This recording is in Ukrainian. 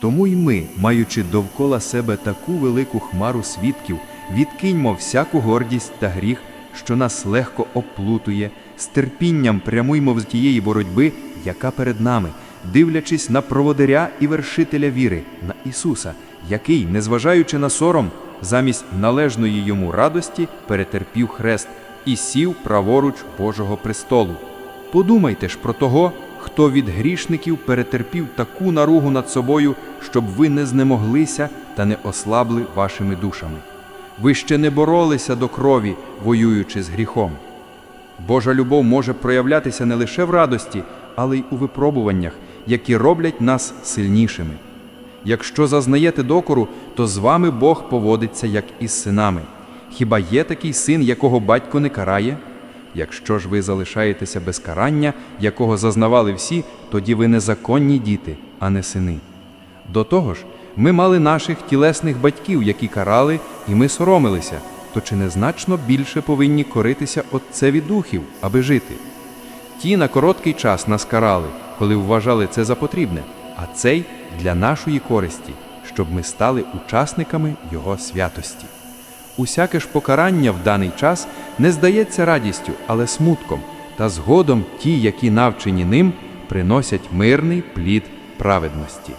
Тому й ми, маючи довкола себе таку велику хмару свідків, відкиньмо всяку гордість та гріх, що нас легко оплутує, з терпінням прямуймо з тієї боротьби, яка перед нами, дивлячись на проводиря і вершителя віри, на Ісуса, який, незважаючи на сором, замість належної йому радості перетерпів хрест і сів праворуч Божого престолу. Подумайте ж про того, хто від грішників перетерпів таку наругу над собою, щоб ви не знемоглися та не ослабли вашими душами. Ви ще не боролися до крові, воюючи з гріхом. Божа любов може проявлятися не лише в радості, але й у випробуваннях, які роблять нас сильнішими. Якщо зазнаєте докору, то з вами Бог поводиться як із синами. Хіба є такий син, якого батько не карає? Якщо ж ви залишаєтеся без карання, якого зазнавали всі, тоді ви незаконні діти, а не сини. До того ж, ми мали наших тілесних батьків, які карали, і ми соромилися, то чи не значно більше повинні коритися Отцеві духів, аби жити? Ті на короткий час нас карали, коли вважали це за потрібне, а цей для нашої користі, щоб ми стали учасниками Його святості. Усяке ж покарання в даний час не здається радістю, але смутком, та згодом ті, які навчені ним, приносять мирний плід праведності.